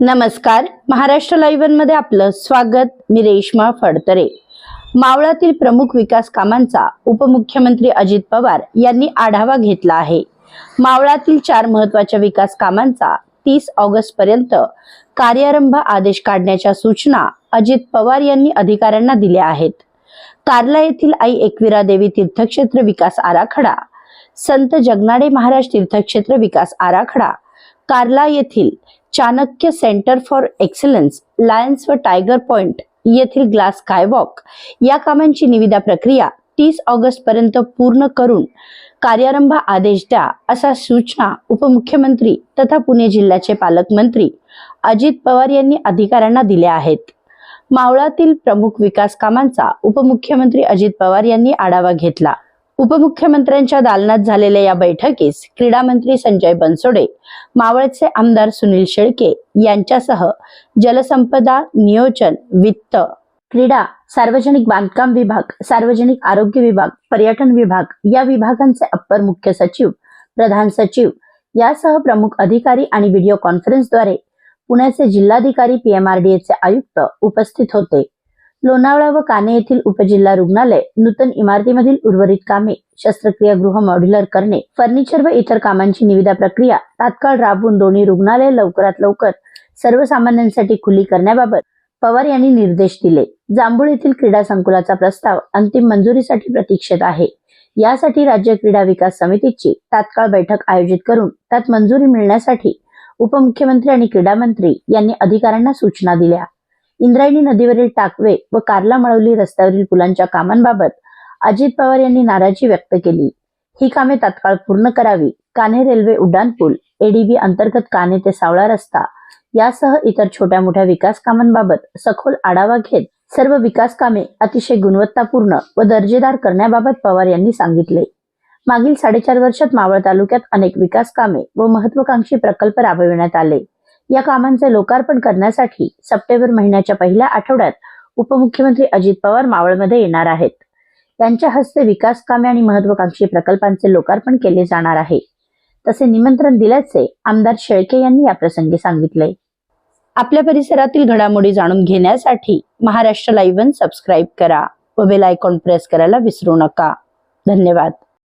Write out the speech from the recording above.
नमस्कार. महाराष्ट्र लाईव्हमध्ये आपलं स्वागत. मी रेश्मा फडतरे. मावळातील प्रमुख विकास कामांचा उपमुख्यमंत्री अजित पवार यांनी आढावा घेतला आहे. मावळातील चार महत्त्वाच्या विकास कामांचा तीस ऑगस्ट पर्यंत कार्यारंभ आदेश काढण्याच्या सूचना अजित पवार यांनी अधिकाऱ्यांना दिल्या आहेत. कार्ला येथील आई एकविरा देवी तीर्थक्षेत्र विकास आराखडा संत जगनाडे महाराज तीर्थक्षेत्र विकास आराखडा कार्ला येथील Chanakya centre for excellence lions व टायगर पॉइंट येथील ग्लास कायवॉक या कामांची निविदा प्रक्रिया तीस ऑगस्ट पर्यंत पूर्ण करून कार्यारंभ आदेश द्या असा सूचना उपमुख्यमंत्री तथा पुणे जिल्ह्याचे पालकमंत्री अजित पवार यांनी अधिकाऱ्यांना दिल्या आहेत. मावळातील प्रमुख विकास कामांचा उपमुख्यमंत्री अजित पवार यांनी आढावा घेतला. उपमुख्यमंत्र्यांच्या दालनात झालेल्या या बैठकीस क्रीडा मंत्री संजय बनसोडे मावळचे आमदार सुनील शेळके यांच्यासह जलसंपदा नियोजन वित्त क्रीडा सार्वजनिक बांधकाम विभाग सार्वजनिक आरोग्य विभाग पर्यटन विभाग या विभागांचे अप्पर मुख्य सचिव प्रधान सचिव यासह प्रमुख अधिकारी आणि व्हिडिओ कॉन्फरन्सद्वारे पुण्याचे जिल्हाधिकारी पीएमआरडीएचे आयुक्त उपस्थित होते. लोणावळा व काने येथील उपजिल्हा रुग्णालय नूतन इमारतीमधील उर्वरित कामे शस्त्रक्रिया गृह मॉड्युलर करणे फर्निचर व इतर कामांची निविदा प्रक्रिया तात्काळ राबवून दोन्ही रुग्णालय लवकरात लवकर सर्वसामान्यांसाठी खुली करण्याबाबत पवार यांनी निर्देश दिले. जांभूळ येथील क्रीडा संकुलाचा प्रस्ताव अंतिम मंजुरीसाठी प्रतीक्षेत आहे. यासाठी राज्य क्रीडा विकास समितीची तात्काळ बैठक आयोजित करून त्यात मंजुरी मिळण्यासाठी उपमुख्यमंत्री आणि क्रीडा मंत्री यांनी अधिकाऱ्यांना सूचना दिल्या. इंद्रायणी नदीवरील टाकवे व कारला मळवली रस्त्यावरील पुलांच्या कामांबाबत अजित पवार यांनी नाराजी व्यक्त केली. ही कामे तात्काळ पूर्ण करावी. कान्हे रेल्वे उड्डाणपूल एडीबी अंतर्गत कान्हे ते सावळा रस्ता यासह इतर छोट्या मोठ्या विकास कामांबाबत सखोल आढावा घेत सर्व विकास कामे अतिशय गुणवत्तापूर्ण व दर्जेदार करण्याबाबत पवार यांनी सांगितले. मागील साडेचार वर्षात मावळ तालुक्यात अनेक विकास कामे व महत्वाकांक्षी प्रकल्प राबविण्यात आले. या कामांचे लोकार्पण करण्यासाठी सप्टेंबर महिन्याच्या पहिल्या आठवड्यात उपमुख्यमंत्री अजित पवार मावळमध्ये येणार आहेत. त्यांच्या हस्ते विकास कामे आणि महत्वाकांक्षी प्रकल्पांचे लोकार्पण केले जाणार आहे. तसे निमंत्रण दिल्याचे आमदार शेळके यांनी याप्रसंगी सांगितले. आपल्या परिसरातील घडामोडी जाणून घेण्यासाठी महाराष्ट्र लाईव्ह सबस्क्राईब करा व बेल आयकॉन प्रेस करायला विसरू नका. धन्यवाद.